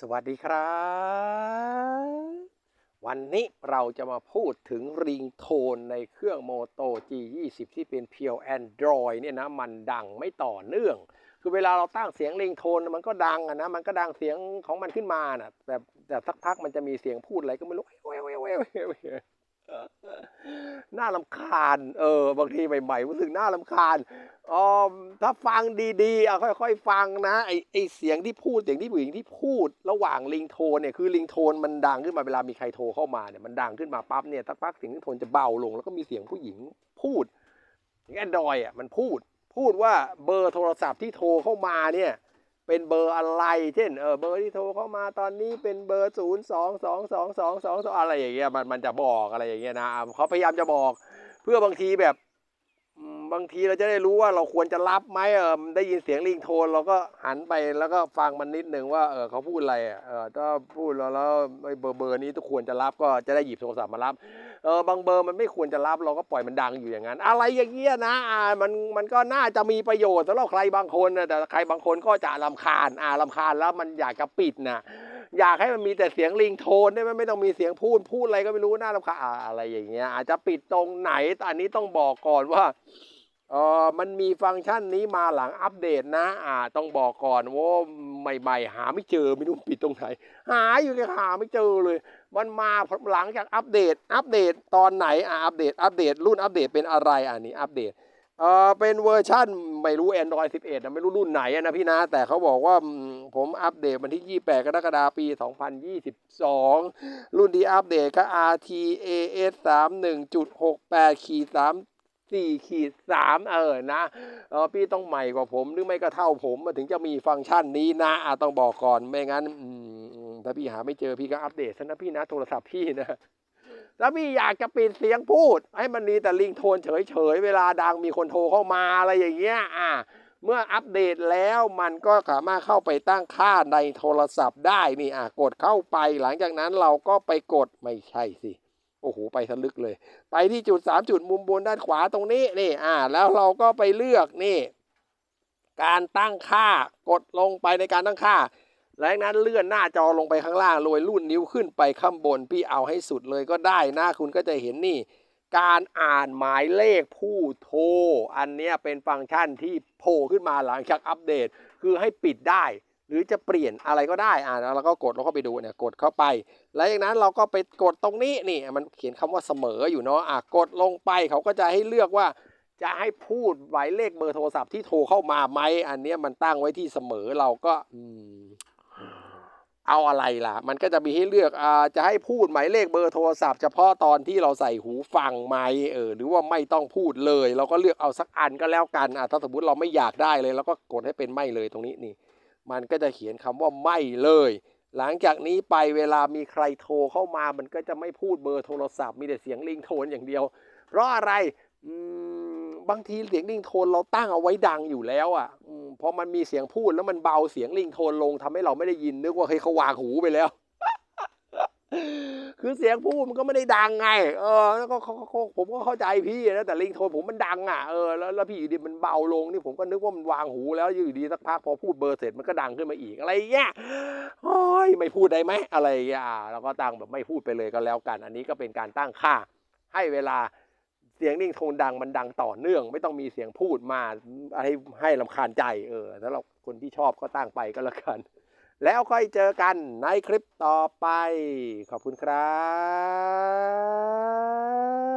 สวัสดีครับ วันนี้เราจะมาพูดถึงริงโทนในเครื่องโมโต G20 ที่เป็นเพียว Android เนี่ยนะมันดังไม่ต่อเนื่อง คือเวลาเราตั้งเสียงริงโทนมันก็ดังอะนะมันก็ดังเสียงของมันขึ้นมานะแต่แต่สักพักมันจะมีเสียงพูดอะไรก็ไม่รู้เว้ยเว้ยเว้ย น่าลำคาญ เออ บางทีใหม่ๆรู้สึกน่าลำคาญอ๋อถ้าฟังดีๆเอาค่อยๆ ฟังนะไอไอเสียงที่พูดเสียงที่ผู้หญิงที่พูด ระหว่างลิงโทนเนี่ยคือลิงโทนมันดังขึ้นมาเวลามีใครโทรเข้ามาเนี่ยมันดังขึ้นมาปั๊บเนี่ยสักพักเสียงลิงโทนจะเบาลง แล้วก็มีเสียงผู้หญิงพูดอย่างแอนดรอยอะมันพูด พูดว่าเบอร์โทรศัพท์ที่โทรเข้ามาเนี่ย เป็นเบอร์อะไรเช่นเออเบอร์ที่โทรเข้ามาตอนนี้เป็นเบอร์ศูนย์สองสองสองสองสองอะไรอย่างเงี้ยมันมันจะบอกอะไรอย่างเงี้ยนะเขาพยายามจะบอก เพื่อบางทีแบบ บางทีเราจะได้รู้ว่าเราควรจะรับไหมเออได้ยินเสียงลิงโทน เราก็หันไปแล้วก็ฟังมันนิดหนึ่งว่าเออเขาพูดอะไรอะเออถ้าพูดแล้วแล้วเบอร์เบอร์นี้ทุกควรจะรับก็จะได้หยิบโทรศัพท์มารับเออบางเบอร์มันไม่ควรจะรับเราก็ปล่อยมันดังอยู่อย่างนั้น อะไรอย่างเงี้ยนะอ่ามันมันก็น่าจะมีประโยชน์สำหรับใครบางคนนะแต่ใครบางคนก็จะรำคาญอ่าลำคาญแล้วมันอยากจะปิดนะ อยากให้มันมีแต่เสียงลิงโทนได้ไหมไม่ต้องมีเสียงพูดพูดอะไรก็ไม่รู้น่ารำคาญอะไรอย่างเงี้ย อาจจะปิดตรงไหนแต่อันนี้ต้องบอกก่อนว่าเออมันมีฟังก์ชันนี้มาหลังอัปเดตนะ อ่า ต้องบอกก่อนว่าใหม่ๆ หาไม่เจอไม่รู้ปิดตรงไหน หาอยู่เลยหาไม่เจอเลย มันมาหลังจากอัปเดต อัปเดตตอนไหน อะอัปเดต อัปเดต รุ่นอัปเดตเป็นอะไร อะนี่อัปเดต เออเป็นเวอร์ชั่นไม่รู้ Android 11นะไม่รู้รุ่นไหนนะพี่นะ แต่เขาบอกว่าผมอัปเดตวันที่ 28 กรกฎาคมปี 2022 รุ่นที่อัปเดตก็ RTAS 31.68ขีด3 4ขีด3เออนะเออพี่ต้องใหม่กว่าผม หรือไม่ก็เท่าผมมันถึงจะมีฟังก์ชันนี้นะอะต้องบอกก่อนไม่งั้นถ้าพี่หาไม่เจอพี่ก็อัปเดตซะนะพี่นะโทรศัพท์พี่นะ แล้วพี่อยากจะปิดเสียงพูด ให้มันมีแต่ลิงโทนเฉยๆ เวลาดังมีคนโทรเข้ามาอะไรอย่างเงี้ยอ่าเมื่ออัปเดตแล้วมันก็สามารถเข้าไปตั้งค่าในโทรศัพท์ได้นี่อะกดเข้าไปหลังจากนั้นเราก็ไปกดไม่ใช่สิโอ้โหไปทะลึกเลย ไปที่จุด 3 จุดมุมบนด้านขวาตรงนี้นี่อ่าแล้วเราก็ไปเลือกนี่ การตั้งค่ากดลงไปในการตั้งค่า หลังนั้นเลื่อนหน้าจอลงไปข้างล่างโรยรุ่นนิ้วขึ้นไปข้างบน พี่เอาให้สุดเลยก็ได้นะคุณก็จะเห็นนี่ การอ่านหมายเลขผู้โทร อันนี้เป็นฟังก์ชันที่โผล่ขึ้นมาหลังจากอัปเดต คือให้ปิดได้ หรือจะเปลี่ยนอะไรก็ได้อ่านแล้วเราก็กดเราก็ไปดูเนี่ยกดเข้าไป แล้วจากนั้นเราก็ไปกดตรงนี้นี่มันเขียนคำว่าเสมออยู่เนาะอะกดลงไปเขาก็จะให้เลือกว่าจะให้พูดหมายเลขเบอร์โทรศัพท์ที่โทรเข้ามาไหมอันนี้มันตั้งไว้ที่เสมอเราก็อืม เอาอะไรล่ะ มันก็จะมีให้เลือกอ่าจะให้พูดหมายเลขเบอร์โทรศัพท์เฉพาะตอนที่เราใส่หูฟังไหมเออหรือว่าไม่ต้องพูดเลย เราก็เลือกเอาสักอันก็แล้วกันอะถ้าสมมติเราไม่อยากได้เลยเราก็กดให้เป็นไม่เลยตรงนี้นี่ มันก็จะเขียนคำว่าไม่เลย หลังจากนี้ไปเวลามีใครโทรเข้ามา มันก็จะไม่พูดเบอร์โทรศัพท์มีแต่เสียงลิงโทนอย่างเดียว เพราะอะไรอืมบางทีเสียงลิงโทนเราตั้งเอาไว้ดังอยู่แล้วอะ พอมันมีเสียงพูดแล้วมันเบาเสียงลิงโทนลงทำให้เราไม่ได้ยินนึกว่าเฮ้ยเขาวางหูไปแล้ว คือเสียงพูดมันก็ไม่ได้ดังไง เออ แล้วก็เขาผมก็เข้าใจพี่นะแต่ลิงโทนผมมันดังอะเออแล้วแล้วพี่อยู่ดีมันเบาลงนี่ผมก็นึกว่ามันวางหูแล้วอยู่ดีสักพักพอพูดเบอร์เสร็จมันก็ดังขึ้นมาอีกอะไรเงี้ยโอ้ยไม่พูดได้ไหมอะไรอย่างเงี้ยอ่าเราก็ตั้งแบบไม่พูดไปเลยก็แล้วกัน อันนี้ก็เป็นการตั้งค่าให้เวลา เสียงลิงโทนดังมันดังต่อเนื่อง ไม่ต้องมีเสียงพูดมาอะไรให้ลำคาญใจเออถ้าเราคนที่ชอบก็ตั้งไปก็แล้วกัน แล้วค่อยเจอกันในคลิปต่อไป ขอบคุณครับ